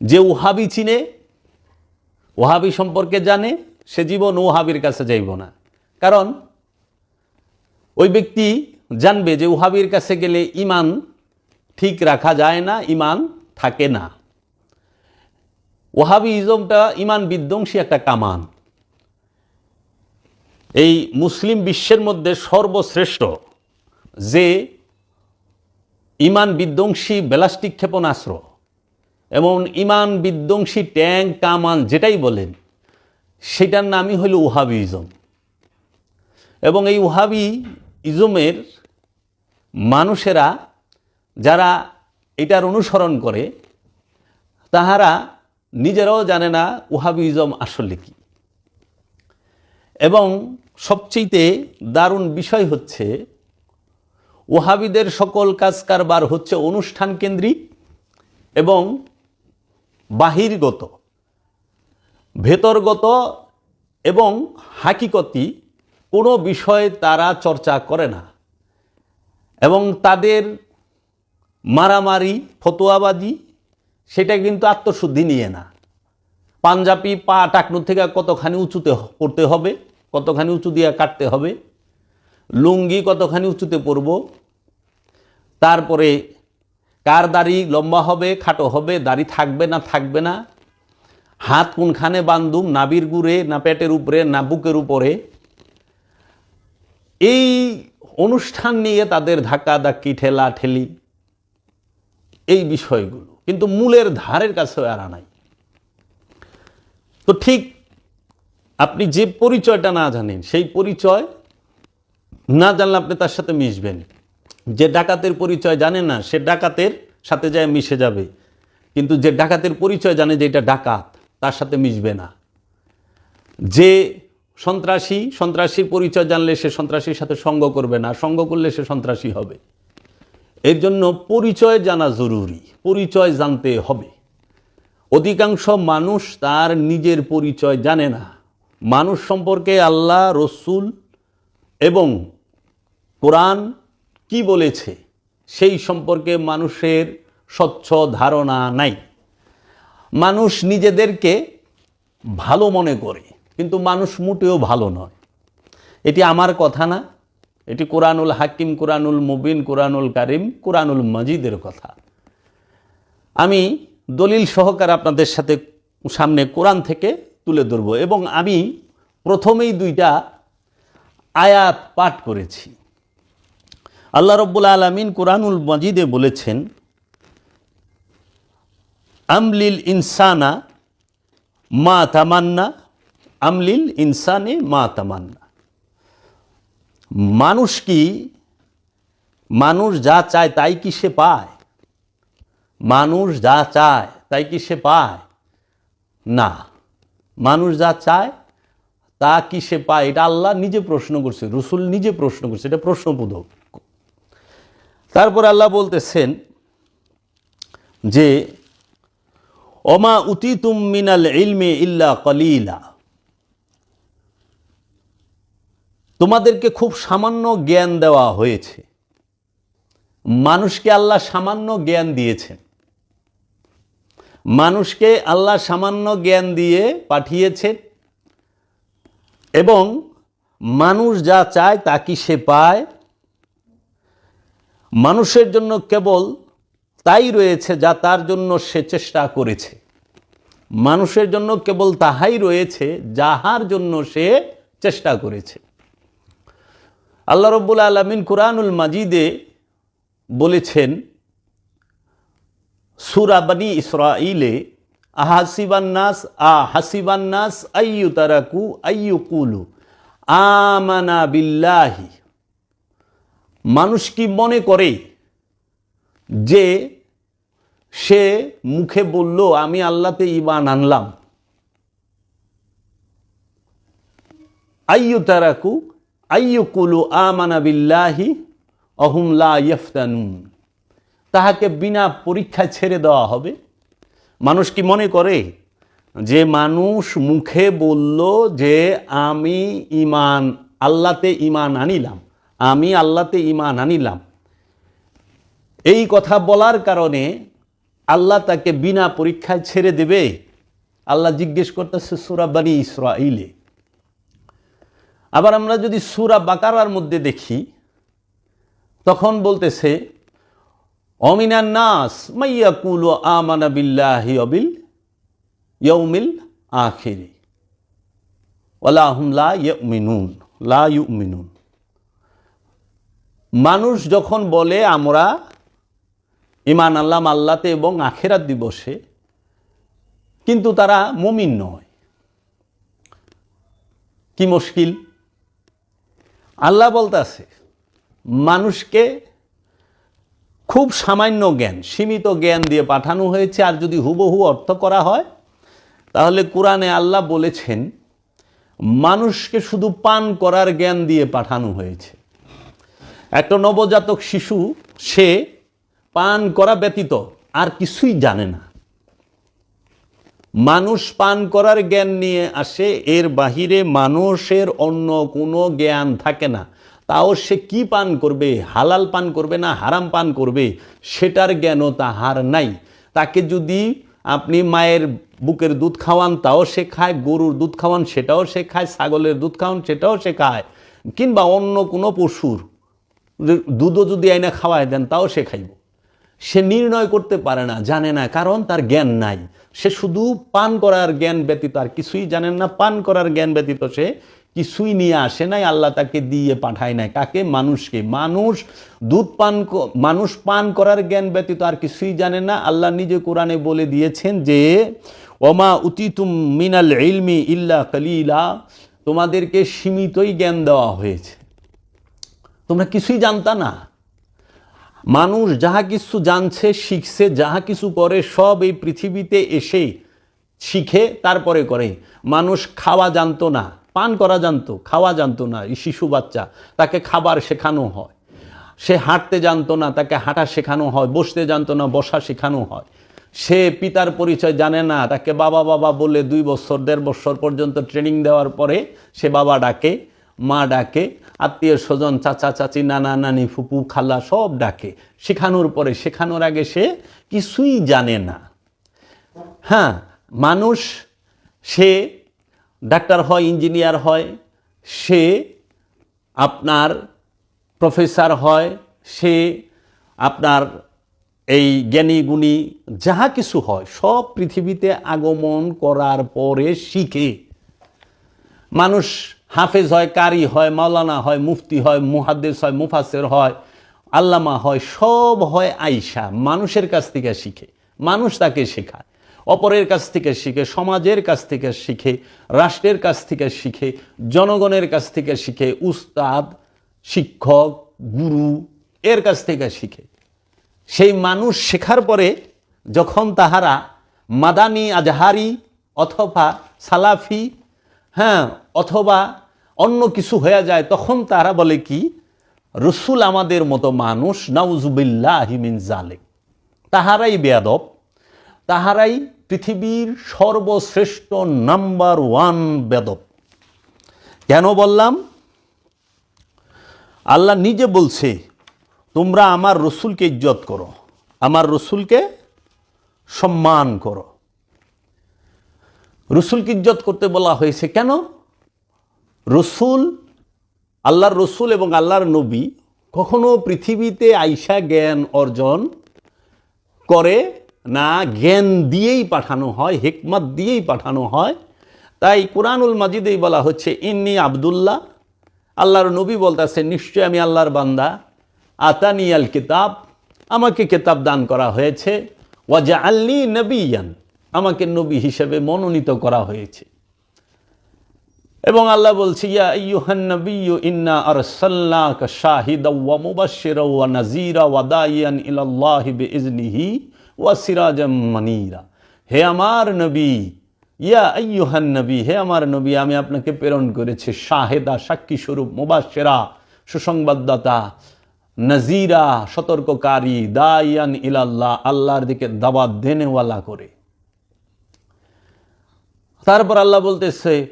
যে ওহাবি চিনে ওহাবি সম্পর্কে জানে, সে জীবন ওহাবির কাছে যাইব না। কারণ ওই ব্যক্তি জানবে যে ওহাবির কাছে গেলে ইমান ঠিক রাখা যায় না, ইমান থাকে না। ওহাবি ইজমটা ইমান বিধ্বংসী একটা কামান। এই মুসলিম বিশ্বের মধ্যে সর্বশ্রেষ্ঠ যে ইমান বিধ্বংসী, ব্যালাস্টিক ক্ষেপণাস্ত্র। এবং ইমান বিধ্বংসী ট্যাঙ্ক, কামান, যেটাই বলেন, সেটার নামই হলো ওহাবি ইজম। এবং এই ওহাবি ইজমের মানুষেরা যারা এটার অনুসরণ করে, তাহারা নিজেরাও জানে না ওহাবি ইজম আসলে কি। এবং সবচেয়ে দারুণ বিষয় হচ্ছে ওহাবিদের সকল কাজ কারবার হচ্ছে অনুষ্ঠান কেন্দ্রিক এবং বাহিরগত, ভেতরগত এবং হাকিকতি কোনো বিষয়ে তারা চর্চা করে না এবং তাদের মারামারি, ফতোয়াবাজি, সেটা কিন্তু আত্মশুদ্ধি নিয়ে না। পাঞ্জাবি পা টাকনু থেকে কতখানি উঁচুতে পড়তে হবে, কতখানি উঁচু দিয়ে কাটতে হবে, লুঙ্গি কতখানি উঁচুতে পরব, তারপরে কার দাড়ি লম্বা হবে, খাটো হবে, দাড়ি থাকবে না থাকবে না? হাত কোনখানে বান্ধুম? নাবির গুড়ে, না পেটের উপরে, না বুকের উপরে? এই অনুষ্ঠান নিয়ে তাদের ধাক্কা ধাক্কি, ঠেলা ঠেলি। এই বিষয়গুলো। কিন্তু মূলের ধারের কাছেও এরা নাই। তো ঠিক আপনি যে পরিচয়টা না জানেন, সেই পরিচয় না জানলে আপনি তার সাথে মিশবেন। যে ডাকাতের পরিচয় জানে না, সে ডাকাতের সাথে যায় মিশে যাবে। কিন্তু যে ডাকাতের পরিচয় জানে যে এটা ডাকাত, তার সাথে মিশবে না। যে সন্ত্রাসী, সন্ত্রাসীর পরিচয় জানলে সে সন্ত্রাসীর সাথে সঙ্গ করবে না, সঙ্গ করলে সে সন্ত্রাসী হবে। এর জন্য পরিচয় জানা জরুরি, পরিচয় জানতে হবে। অধিকাংশ মানুষ তার নিজের পরিচয় জানে না। মানুষ সম্পর্কে আল্লাহ, রসুল এবং কোরআন কি বলেছে? সেই সম্পর্কে মানুষের স্বচ্ছ ধারণা নাই। মানুষ নিজেদেরকে ভালো মনে করে, কিন্তু মানুষ মোটেও ভালো নয়। এটি আমার কথা না, এটি কোরআনুল হাকিম, কোরআনুল মুবিন, কোরআনুল কারিম, কোরআনুল মজিদের কথা। আমি দলিল সহকারে আপনাদের সাথে সামনে কোরআন থেকে তুলে ধরব এবং আমি প্রথমেই দুইটা আয়াত পাঠ করেছি। আল্লাহ রব্বুল আলমিন কোরআনুল মজিদে বলেছেন, আমলিল ইনসানা মা তামান্না, আমলিল ইনসানে মা তামান্না। মানুষ কি, মানুষ যা চায় তাই কি সে পায়? মানুষ যা চায় তাই কি সে পায়? না। মানুষ যা চায় তা কি সে পায়? এটা আল্লাহ নিজে প্রশ্ন করছে, রসুল নিজে প্রশ্ন করছে, এটা প্রশ্নবোধক। তারপর আল্লাহ বলতেছেন যে, ওমা উতিতুম মিনাল ইলমে ইল্লা কলিলা। তোমাদেরকে খুব সামান্য জ্ঞান দেওয়া হয়েছে। মানুষকে আল্লাহ সামান্য জ্ঞান দিয়েছেন। মানুষকে আল্লাহ সামান্য জ্ঞান দিয়ে পাঠিয়েছেন এবং মানুষ যা চায় তা কি সে পায়? মানুষের জন্য কেবল তাই রয়েছে যা তার জন্য সে চেষ্টা করেছে। মানুষের জন্য কেবল তাহাই রয়েছে যাহার জন্য সে চেষ্টা করেছে। আল্লাহ রব্বুল আলমিন কুরআনুল মাজিদে বলেছেন সুরাবানি ইসরাইলে আহাসিবান্নাস আ হাসিবান্নাস আইয়ু তারাকু আইয়ু কুলু আমানা বিল্লাহি। মানুষ কি মনে করে যে সে মুখে বলল, আমি আল্লাহতে ইমান আনলাম আইয়ু তারাকু, আইয়ু কুলু আমানা বিল্লাহি, অহুম লা ইয়ফতানুন। তাহাকে বিনা পরীক্ষায় ছেড়ে দেওয়া হবে। মানুষ কি মনে করে যে মানুষ মুখে বলল যে, আমি ইমান আল্লাতে ইমান আনিলাম আমি আল্লাতে ইমান আনিলাম। এই কথা বলার কারণে আল্লাহ তাকে বিনা পরীক্ষায় ছেড়ে দেবে। আল্লাহ জিজ্ঞেস করতেছে, সুরা বানি ইসরাইলে আবার আমরা যদি সুরা বাকারার মধ্যে দেখি, তখন বলতেছে অমিনা নাস মাইয়া কুল আমানা বিল্লাহি অবিল ইয়ৌমিল আখিরি। ওলাহুম লা ইউমিনুন লা ইউমিনুন। মানুষ যখন বলে, আমরা ইমান আল্লাহ আল্লাতে এবং আখেরাত দিবসে, কিন্তু তারা মুমিন নয়। কি মুশকিল? আল্লাহ বলতেছে, মানুষকে খুব সামান্য জ্ঞান, সীমিত জ্ঞান দিয়ে পাঠানো হয়েছে, আর যদি হুবহু অর্থ করা হয়, তাহলে কোরআনে আল্লাহ বলেছেন, মানুষকে শুধু পান করার জ্ঞান দিয়ে পাঠানো হয়েছে। একটা নবজাতক শিশু, সে পান করা ব্যতীত আর কিছুই জানে না। মানুষ পান করার জ্ঞান নিয়ে আসে, এর বাহিরে মানুষের অন্য কোনো জ্ঞান থাকে না। তাও সে কি পান করবে, হালাল পান করবে না, হারাম পান করবে, সেটার জ্ঞানও তাহার নাই। তাকে যদি আপনি মায়ের বুকের দুধ খাওয়ান, তাও সে খায়, গরুর দুধ খাওয়ান, সেটাও সে খায়, ছাগলের দুধ খাওয়ান, সেটাও সে খায়, কিংবা অন্য কোনো পশুর দুধও যদি আইনা খাওয়ায় দেন, তাও সে খাইব। সে নির্ণয় করতে পারে না, জানে না, কারণ তার জ্ঞান নাই। সে শুধু পান করার জ্ঞান ব্যতীত, আর কিছুই জানেন না, পান করার জ্ঞান ব্যতীত সে কিছুই নিয়ে আসে নাই, আল্লাহ তাকে দিয়ে পাঠায় নাই। কাকে? মানুষকে। মানুষ দুধ পান মানুষ পান করার জ্ঞান ব্যতীত, আর কিছুই জানে না। আল্লাহ নিজে কোরআনে বলে দিয়েছেন যে, ওমা উতিতুম মিনাল ইলমি ইল্লা কালিলা। তোমাদেরকে সীমিতই জ্ঞান দেওয়া হয়েছে। তোমরা কিছুই জানতা না। মানুষ যাহা কিছু জানছে, শিখছে, যাহা কিছু করে, সব এই পৃথিবীতে এসে শিখে, তারপরে করে। মানুষ খাওয়া জানতো না, পান করা জানতো, খাওয়া জানতো না, এই শিশু বাচ্চা, তাকে খাবার শেখানো হয়। সে হাঁটতে জানতো না, তাকে হাঁটা শেখানো হয়, বসতে জানতো না, বসা শেখানো হয়। সে পিতার পরিচয় জানে না, তাকে বাবা বাবা বলে দুই বছর, দেড় বছর পর্যন্ত ট্রেনিং দেওয়ার পরে সে বাবা ডাকে। মা ডাকে, আত্মীয় স্বজন, চাচা, চাচি, নানা, নানি, ফুপু, খালা সব ডাকে। শেখানোর পরে, শেখানোর আগে সে কিছুই জানে না। হ্যাঁ মানুষ, সে ডাক্তার হয়, ইঞ্জিনিয়ার হয়, সে আপনার প্রফেসর হয়, সে আপনার এই জ্ঞানী, গুণী যাহা কিছু হয়, সব পৃথিবীতে আগমন করার পরে শিখে। মানুষ হাফেজ হয়, কারি হয়, মাওলানা হয়, মুফতি হয়, মুহাদ্দেস হয় মুফাসের হয়, আল্লামা হয়, সব হয় আইসা মানুষের কাছ থেকে শিখে, মানুষ তাকে শেখায়। অপরের কাছ থেকে শিখে, সমাজের কাছ থেকে শিখে, রাষ্ট্রের কাছ থেকে শিখে, জনগণের কাছ থেকে শিখে, উস্তাদ, শিক্ষক, গুরু, এর কাছ থেকে শিখে। সেই মানুষ শেখার পরে যখন তাহারা মাদানি, আজহারি অথবা সালাফি হ্যাঁ অথবা অন্য কিছু হয়ে যায়, তখন তারা বলে কি? রসুল আমাদের মতো মানুষ, নাউজুবিল্লাহ মিন জালেক। তাহারাই বেয়াদব, তাহারাই পৃথিবীর সর্বশ্রেষ্ঠ নাম্বার ওয়ান বেদব কেন বললাম? আল্লাহ নিজে বলছে, তোমরা আমার রসুলকে ইজ্জত করো, আমার রসুলকে সম্মান করো। রসুলকে ইজ্জত করতে বলা হয়েছে কেন? রসুল, আল্লাহর রসুল এবং আল্লাহর নবী কখনো পৃথিবীতে আইসা জ্ঞান অর্জন করে না, জ্ঞান দিয়েই পাঠানো হয়, হেকমত দিয়েই পাঠানো হয়। তাই কোরআনুল মাজিদেই বলা হচ্ছে, ইন্নি আবদুল্লাহ। আল্লাহর নবী বলতেছে নিশ্চয় আমি আল্লাহর বান্দা। আতানি আল কিতাব। আমাকে কিতাব দান করা হয়েছে। ওয়াজা আল্লি নবীয়ান। আমাকে নবী হিসেবে মনোনীত করা হয়েছে। এবং আল্লাহ বলছে, ইয়া ইন্না ওয়া মুবাশশিরাও ওয়া নাযীরা ওয়া দাইয়ান বিইজনিহি ওয়া সিরাজাম হে আমার নবী, ইয়া আইয়ুহান নবী, হে আমার নবী, আমি আপনাকে প্রেরণ করেছি শাহেদা সাক্ষী স্বরূপ মুবাশশিরা, সুসংবাদদাতা নাজিরা সতর্ককারী দাইয়ান ইলাল্লাহ, আল্লাহর দিকে দাওয়াত দেনেওয়ালা করে। তারপর আল্লাহ বলতেছে,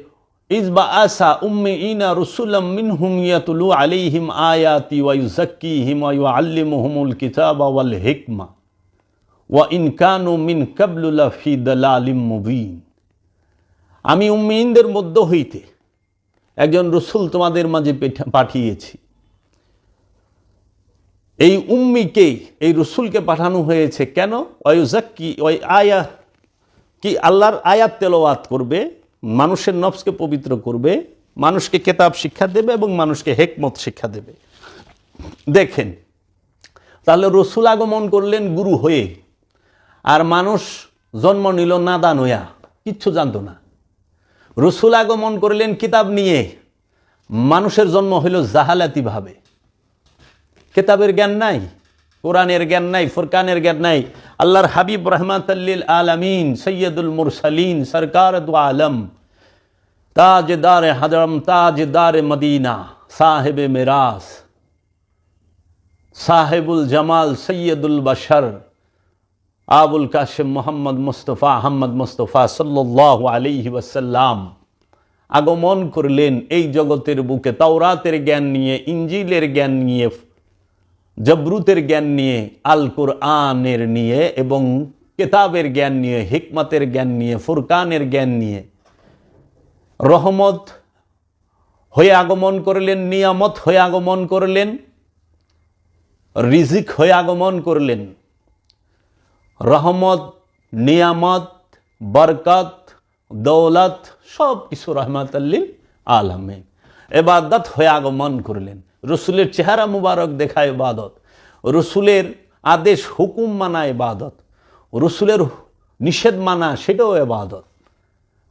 ইজবা আসা উম্মি ইনা রসুলাম মিনহুম ইয়াতুলু আলাইহিম আয়াতি ওয়া ইউযাক্কিহিম ওয়া ইউআল্লিমুহুমুল কিতাবা ওয়াল হিকমা ওয়া ইনকানু মিন কাবলুলা ফি দালালিম মুবিন। আমি উম্মিনদের মধ্য হইতে একজন রসুল তোমাদের মাঝে পেঠা- পাঠিয়েছি। এই উম্মিকে, এই রসুলকে পাঠানো হয়েছে কেন? ওয়ুজাক্কি ওই আয়া কি আল্লাহর আয়াত তেলাওয়াত করবে, মানুষের নফসকে পবিত্র করবে, মানুষকে কেতাব শিক্ষা দেবে এবং মানুষকে হেকমত শিক্ষা দেবে। দেখেন, তাহলে রসুল আগমন করলেন গুরু হয়ে, আর মানুষ জন্ম নিল নাদান হইয়া, কিচ্ছু জানতো না। রসুল আগমন করলেন কিতাব নিয়ে, মানুষের জন্ম হইল জাহালাতিভাবে কেতাবের জ্ঞান নাই, কোরআনের জ্ঞান নাই, ফুরকানের জ্ঞান নাই আল্লাহর হাবিব রহমাতাল্লিল আলামিন, সৈয়দুল মুরসালিন সরকার দু আলম, তাজদার হজরম, তাজদার মদিনা, সাহেব মিরাস সাহেবুল জামাল, সৈয়দুল বশর, আবুল কাশিম মোহাম্মদ মুস্তফা আহমদ মুস্তফা সাল্লাহ আলিহি ওয়াসাল্লাম আগমন করলেন এই জগতের বুকে, তাওরাতের জ্ঞান নিয়ে, ইঞ্জিলের জ্ঞান নিয়ে জবরুতের জ্ঞান নিয়ে আল কোরআনের নিয়ে এবং কেতাবের জ্ঞান নিয়ে, হিকমতের জ্ঞান নিয়ে, ফুরকানের জ্ঞান নিয়ে রহমত হয়ে আগমন করলেন, নিয়ামত হয়ে আগমন করলেন, রিজিক হয়ে আগমন করলেন। রহমত, নিয়ামত, বরকত, দৌলত সব কিছু রহমত আল্লিল আলমিন। এবাদত হয়ে আগমন করলেন। রসুলের চেহারা মুবারক দেখা ইবাদত। রসুলের আদেশ, হুকুম মানা ইবাদত। রসুলের নিষেধ মানা, সেটাও এবাদত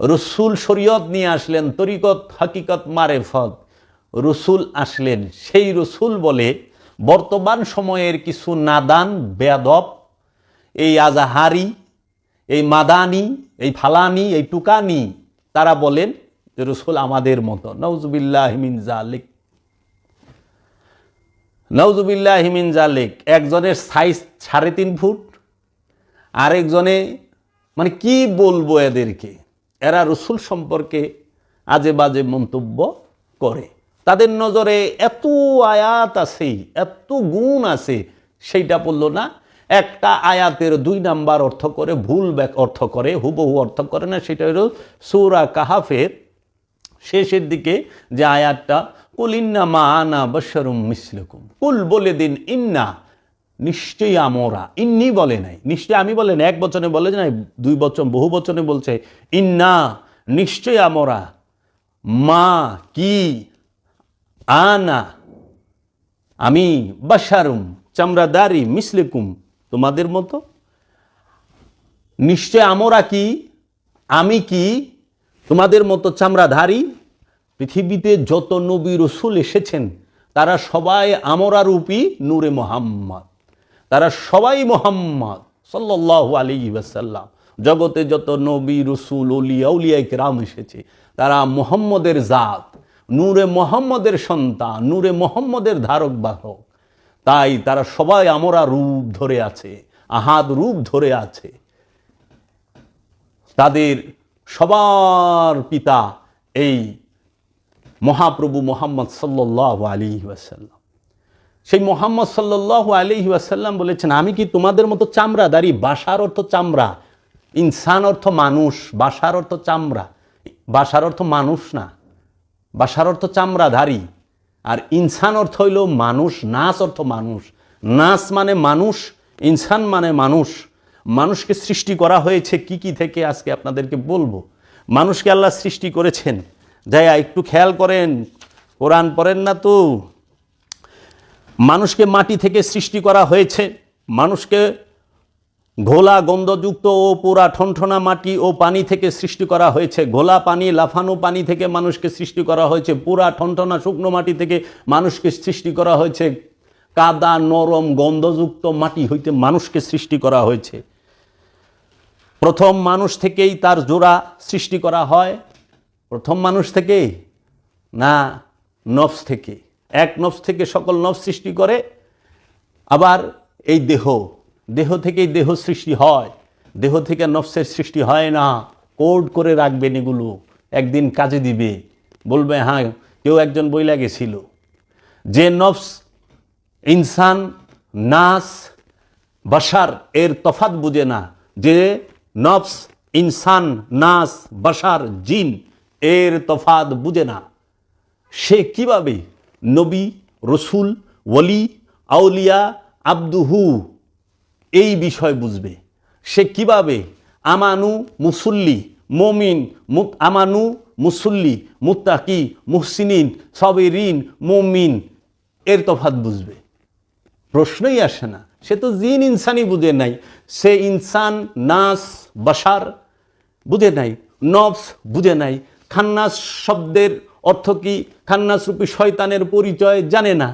রসুল শরীয়ত নিয়ে আসলেন, তরিকত, হাকিকত, মারেফত। রসুল আসলেন, সেই রসুল বলে বর্তমান সময়ের কিছু নাদান বেদব এই আজাহারি, এই মাদানি, এই ফালানি, এই টুকানি, তারা বলেন যে, রসুল আমাদের মতো। নওজুবিল্লাহ মিন জালিক নওজুবিল্লাহ হিমিন জালিক। একজনের সাইজ সাড়ে তিন ফুট, আরেকজনে মানে কি বলব এদেরকে? এরা রসুল সম্পর্কে আজে বাজে মন্তব্য করে। তাদের নজরে এত আয়াত আছে, এত গুণ আছে, সেইটা বলল না। একটা আয়াতের দুই নাম্বার অর্থ করে, ভুল ব্যাক অর্থ করে, হুবহু অর্থ করে না, সেটা হলো সৌরা কাহাফের শেষের দিকে যে আয়াতটা কুল ইন্না মা আনা বশরুম মিসলুকুম। কুল বলে দিন, ইন্না, নিশ্চয়ই আমরা। ইন্নি বলে নাই। নিশ্চয়ই আমি বলে নাই, এক বচনে বলে নাই, দুই বচন, বহু বচনে বলছে, ইন্না, নিশ্চয়ই আমরা। মা, কি, আনা, আমি বাসারুম চামড়াদারি, মিসলেকুম। তোমাদের মতো? নিশ্চয় আমরা কি, আমি কি, তোমাদের মতো চামড়াধারী? পৃথিবীতে যত নবী রসুল এসেছেন, তারা সবাই আমরা রূপী নূরে মোহাম্মদ। তারা সবাই মোহাম্মদ সাল্লাহ আলী ওয়াসাল্লাম। জগতে যত নবী রসুল উলিয়া উলিয়া এসেছে, তারা মোহাম্মদের জাত, নূরে মোহাম্মদের সন্তান, নূরে মোহাম্মদের ধারক বাহক। তাই তারা সবাই আমরা রূপ ধরে আছে আহাদ রূপ ধরে আছে। তাদের সবার পিতা এই মহাপ্রভু মোহাম্মদ সাল্লাহ আলী ওয়াসাল্লাম। সেই মোহাম্মদ সাল্লাহ আলী ওয়াসাল্লাম বলেছেন, আমি কি তোমাদের মতো চামড়া? চামড়াদারি বাসার অর্থ চামড়া। ইনসান অর্থ মানুষ, বাসার অর্থ চামড়া। বাসার অর্থ মানুষ না। বাসার অর্থ চামড়া চামড়াধারী আর ইনসান অর্থ হইল মানুষ নাচ অর্থ মানুষ। নাচ মানে মানুষ, ইনসান মানে মানুষ। মানুষকে সৃষ্টি করা হয়েছে কি কি থেকে আজকে আপনাদেরকে বলব। মানুষকে আল্লাহ সৃষ্টি করেছেন। যাই একটু খেয়াল করেন, কোরআন পড়েন না তো। মানুষকে মাটি থেকে সৃষ্টি করা হয়েছে। মানুষকে ঘোলা গন্ধযুক্ত ও পুরা ঠনঠনা মাটি ও পানি থেকে সৃষ্টি করা হয়েছে। ঘোলা পানি, লাফানো পানি থেকে মানুষকে সৃষ্টি করা হয়েছে। পুরা ঠনঠনা শুকনো মাটি থেকে মানুষকে সৃষ্টি করা হয়েছে। কাদা, নরম, গন্ধযুক্ত মাটি হইতে মানুষকে সৃষ্টি করা হয়েছে। প্রথম মানুষ থেকেই তার জোড়া সৃষ্টি করা হয়। প্রথম মানুষ থেকে না নফস থেকে? এক নফস থেকে সকল নফস সৃষ্টি করে, আবার এই দেহ। দেহ থেকেই দেহ সৃষ্টি হয়। দেহ থেকে নফসের সৃষ্টি হয় না। কোড করে রাখবেন এগুলো। একদিন কাজে দিবে। বলবে হ্যাঁ কেউ একজন বইলা গেছিল। যে নফস ইনসান, নাস বাসার এর তফাত বুঝে না। যে নফস ইনসান, নাস বাসার জিন এর তফাত বুঝে না। সে কীভাবে নবী, রসুল ওলি আউলিয়া, আব্দুহু এই বিষয় বুঝবে? সে কীভাবে আমানু মুসল্লি, মমিন, মুত আমানু মুসল্লি, মুত্তাকি, মুহসিনিন, সবেরিন, মমিন এর তফাত বুঝবে? প্রশ্নই আসে না। সে তো জিন ইনসানই বুঝে নাই। সে ইনসান, নাস বাসার বুঝে নাই, নফস বুঝে নাই। খান্নাস শব্দের অর্থ কি? খান্নাস রূপী শয়তানের পরিচয় জানে না।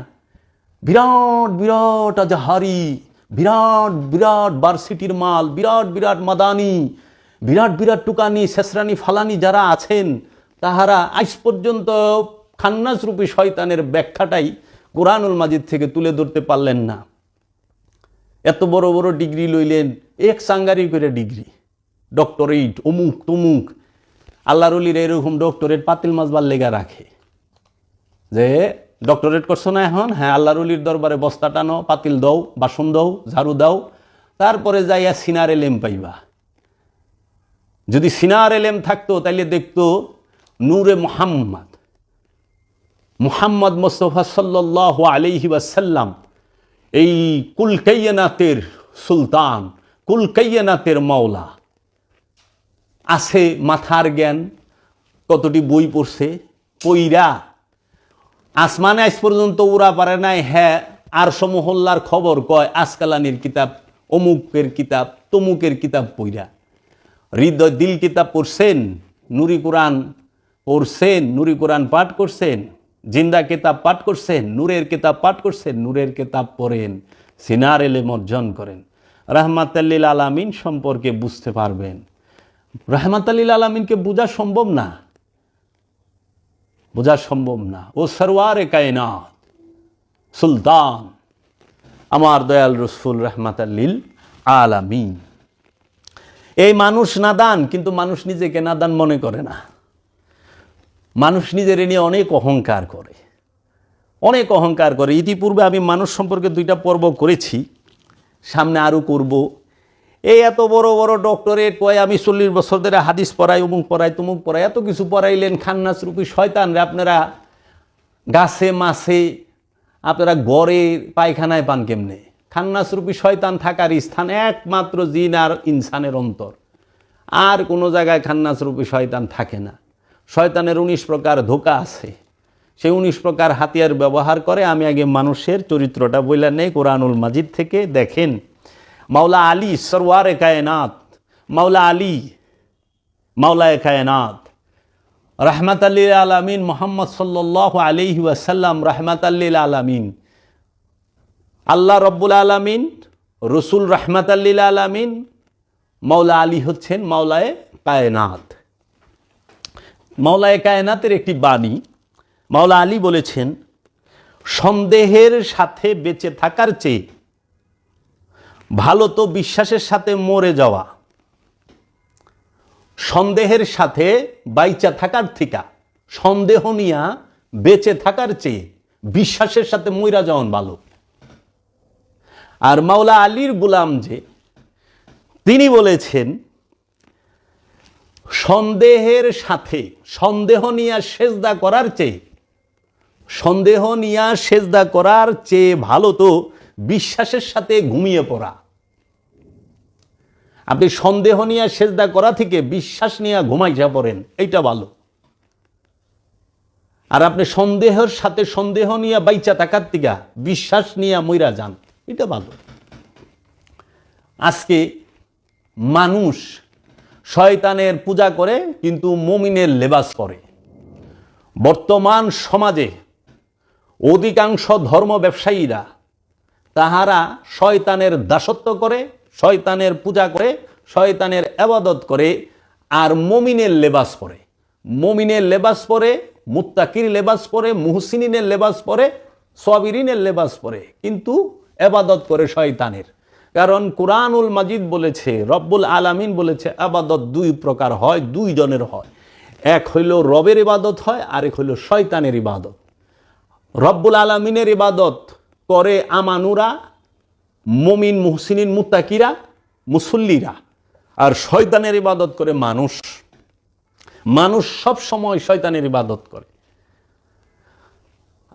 বিরাট বিরাট আজহারি, বিরাট বিরাট বার্সিটির মাল, বিরাট বিরাট মাদানি, বিরাট বিরাট টুকানি, শেষরানি, ফালানি যারা আছেন, তাহারা আজ পর্যন্ত খান্নাস রূপী শয়তানের ব্যাখ্যাটাই কোরআনুল মাজিদ থেকে তুলে ধরতে পারলেন না। এত বড় বড় ডিগ্রি লইলেন, এক সাঙ্গারি করে ডিগ্রি। ডক্টরেট, অমুক, তমুক আল্লাহরুলির এরকম ডক্টরেট পাতিল মাজবার লেগা রাখে। যে ডক্টরেট করছ না এখন? হ্যাঁ আল্লাহরুলির দরবারে বস্তা টানো, পাতিল দাও, বাসন দাও, ঝাড়ু দাও, তারপরে যাইয়া সিনার এলেম পাইবা। যদি সিনার এলেম থাকতো, তাইলে দেখতো নূরে মোহাম্মদ। মুহাম্মদ মোস্তফা সাল্লাহ আলহি ওয়াসাল্লাম, এই কুলকাইয়ানাতের সুলতান, কুলকাইয়ানাতের মাওলা। আছে মাথার জ্ঞান, কতটি বই পড়ছে পইরা আসমানে আজ পর্যন্ত উড়া পারে নাই হ্যাঁ আর সমহল্লার খবর কয়, আসকালানির কিতাব, অমুকের কিতাব, তমুকের কিতাব পইরা। হৃদয় দিল কিতাব পড়ছেন, নুরি কোরআন পড়ছেন, নুরি কোরআন পাঠ করছেন, জিন্দা কিতাব পাঠ করছেন, নূরের কিতাব পাঠ করছেন, নূরের কিতাব পড়েন, সিনার এলেম অর্জন করেন। রাহমাতাল্লিল আলামিন সম্পর্কে বুঝতে পারবেন। রাহমাতাল্লিল আলামিনকে বোঝা সম্ভব না। বোঝা সম্ভব না। ও সরওয়ারে কায়নাত, সুলতান, আমার দয়াল রসুল রহমাতাল্লিল আলামিন। এই মানুষ নাদান কিন্তু মানুষ নিজেকে নাদান মনে করে না। মানুষ নিজের নিয়ে অনেক অহংকার করে। অনেক অহংকার করে। ইতিপূর্বে আমি মানুষ সম্পর্কে দুইটা পর্ব করেছি। সামনে আরও করব। এই এত বড় বড় ডক্টরেট কয়, আমি চল্লিশ বছর ধরে হাদিস পড়াই অমুক পড়াই, তুমুক পড়াই, এত কিছু পড়াইলেন, খান্নাস রূপী শয়তান রে, আপনারা গাছে মাছে, আপনারা গড়ে পায়খানায় পান কেমনে? খান্নাস রূপী শয়তান থাকার স্থান একমাত্র জিন আর ইনসানের অন্তর। আর কোনো জায়গায় খান্নাস রূপী শয়তান থাকে না। শয়তানের উনিশ প্রকার ধোকা আছে। সেই উনিশ প্রকার হাতিয়ার ব্যবহার করে আমি আগে মানুষের চরিত্রটা বইলা নেই, কোরআনুল মাজিদ থেকে দেখেন। সরওয়ারে কায়নাত, মাওলা আলী মাওলা কায়নাত। রহমত আল্লিল আলমিন মোহাম্মদ সাল্লাহ আলিহি ওয়াসাল্লাম রহমত আল্লিল আলমিন। আল্লাহ রব্বুল আলমিন, রসুল রহমত আল্লিল আলমিন, মাওলা আলী হচ্ছেন মাওলায় কায়নাত। মাওলায় কায়নাতের একটি বাণী, মাওলা আলী বলেছেন, সন্দেহের সাথে বেঁচে থাকার চেয়ে ভালো তো বিশ্বাসের সাথে মরে যাওয়া, সন্দেহের সাথে বাইচা থাকার থিকা সন্দেহ নিয়া বেঁচে থাকার চেয়ে বিশ্বাসের সাথে মইরা যাওয়ান ভালো। আর মাওলা আলীর গুলাম যে, তিনি বলেছেন, সন্দেহের সাথে সন্দেহ নিয়া সেজদা করার চেয়ে, সন্দেহ নিয়া সেজদা করার চেয়ে ভালো তো বিশ্বাসের সাথে ঘুমিয়ে পড়া। আপনি সন্দেহ নিয়ে সেজদা করা থেকে বিশ্বাস নিয়ে ঘুমাইয়া পড়েন, এইটা ভালো। আর আপনি সন্দেহের সাথে সন্দেহ নিয়ে বাইচা থাকার থেকে বিশ্বাস নিয়ে মইরা যান এটা ভালো। আজকে মানুষ শয়তানের পূজা করে, কিন্তু মমিনের লেবাস করে বর্তমান সমাজে অধিকাংশ ধর্ম ব্যবসায়ীরা তাহারা শয়তানের দাসত্ব করে, শয়তানের পূজা করে, শয়তানের আবাদত করে আর মমিনের লেবাস পরে। মমিনের লেবাস পরে, মুত্তাকির লেবাস পরে মুহসিনের লেবাস পরে সবিরিনের লেবাস পরে। কিন্তু আবাদত করে শয়তানের। কারণ কোরআনুল মাজিদ বলেছে, রব্বুল আলামিন বলেছে, আবাদত দুই প্রকার হয়, দুই জনের হয়। এক হইল রবের ইবাদত হয়, আরেক হইল শয়তানের ইবাদত। রব্বুল আলমিনের ইবাদত করে আমানুরা, মমিন, মুহসিনিন, মুত্তাকিরা, মুসল্লিরা। আর শয়তানের ইবাদত করে মানুষ। মানুষ সব সময় শয়তানের ইবাদত করে।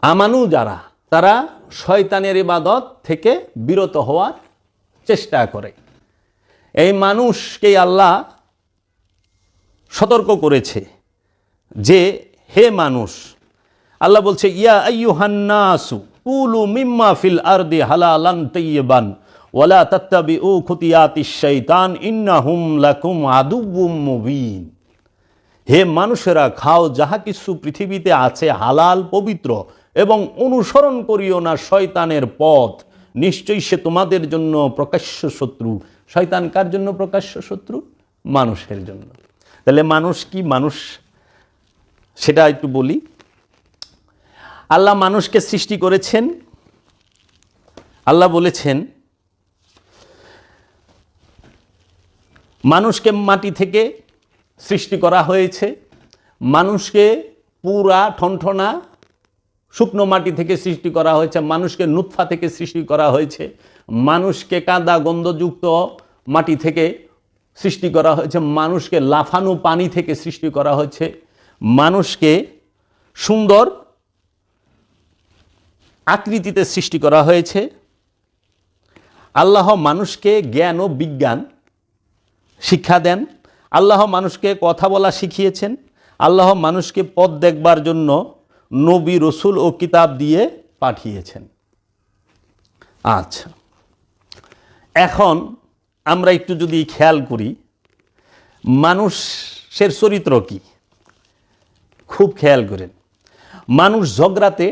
আমানু যারা, তারা শয়তানের ইবাদত থেকে বিরত হওয়ার চেষ্টা করে। এই মানুষকে আল্লাহ সতর্ক করেছে যে, হে মানুষ, আল্লাহ বলছে, ইয়া আইয়ুহান্নাসু কুলু মিম্মা ফিল আরদি হালালান তাইয়্যিবান, ওয়ালা তাত্তাবিউ খুতিয়াতিশ শাইতান ইন্নাহুম লাকুম আদুউম মুবিন। হে মানুষেরা, খাও যাহা কিছু পৃথিবীতে আছে হালাল, পবিত্র এবং অনুসরণ করিও না শয়তানের পথ। নিশ্চয়ই সে তোমাদের জন্য প্রকাশ্য শত্রু। শয়তান কার জন্য প্রকাশ্য শত্রু? মানুষের জন্য। তাহলে মানুষ কি? মানুষ, সেটা একটু বলি। আল্লাহ মানুষকে সৃষ্টি করেছেন। আল্লাহ বলেছেন, মানুষকে মাটি থেকে সৃষ্টি করা হয়েছে। মানুষকে পুরা ঠনঠনা শুকনো মাটি থেকে সৃষ্টি করা হয়েছে। মানুষকে নুৎফা থেকে সৃষ্টি করা হয়েছে। মানুষকে কাদা গন্ধযুক্ত মাটি থেকে সৃষ্টি করা হয়েছে। মানুষকে লাফানো পানি থেকে সৃষ্টি করা হয়েছে। মানুষকে সুন্দর আকৃতিতে সৃষ্টি করা হয়েছে। আল্লাহ মানুষকে জ্ঞান ও বিজ্ঞান শিক্ষা দেন। আল্লাহ মানুষকে কথা বলা শিখিয়েছেন। আল্লাহ মানুষকে পথ দেখবার জন্য নবী, রসুল ও কিতাব দিয়ে পাঠিয়েছেন। আচ্ছা এখন আমরা একটু যদি খেয়াল করি, মানুষের চরিত্র কি? খুব খেয়াল করেন। মানুষ ঝগড়াতে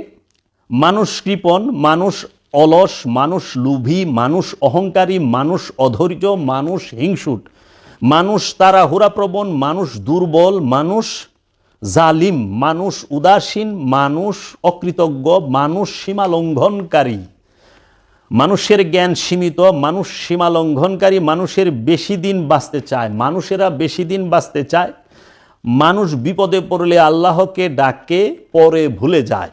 মানুষ কৃপণ, মানুষ অলস, মানুষ লুভী, মানুষ অহংকারী, মানুষ অধৈর্য, মানুষ হিংসুট। মানুষ তাড়াহুড়াপ্রবণ মানুষ দুর্বল, মানুষ জালিম, মানুষ উদাসীন, মানুষ অকৃতজ্ঞ, মানুষ সীমালঙ্ঘনকারী। মানুষের জ্ঞান সীমিত, মানুষ সীমালঙ্ঘনকারী, মানুষের বেশি দিন বাঁচতে চায়, মানুষেরা বেশি দিন বাঁচতে চায়। মানুষ বিপদে পড়লে আল্লাহকে ডাকে, পরে ভুলে যায়।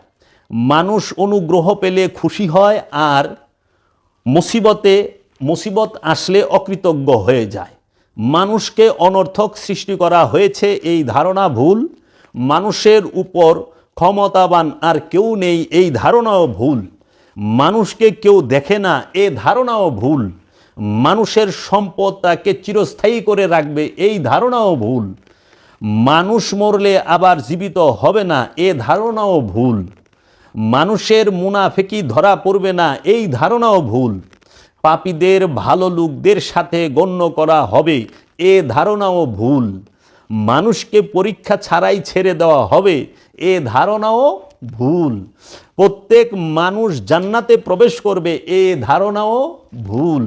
মানুষ অনুগ্রহ পেলে খুশি হয় আর মুসিবতে, মুসিবত আসলে অকৃতজ্ঞ হয়ে যায়। মানুষকে অনর্থক সৃষ্টি করা হয়েছে এই ধারণা ভুল। মানুষের উপর ক্ষমতাবান আর কেউ নেই এই ধারণাও ভুল। মানুষকে কেউ দেখে না এ ধারণাও ভুল। মানুষের সম্পদ তাকে চিরস্থায়ী করে রাখবে এই ধারণাও ভুল। মানুষ মরলে আবার জীবিত হবে না এ ধারণাও ভুল। মানুষের মুনাফেকি ধরা পড়বে না, এই ধারণাও ভুল। পাপীদের ভালো লোকদের সাথে গণ্য করা হবে, এ ধারণাও ভুল। মানুষকে পরীক্ষা ছাড়াই ছেড়ে দেওয়া হবে, এ ধারণাও ভুল। প্রত্যেক মানুষ জান্নাতে প্রবেশ করবে, এ ধারণাও ভুল।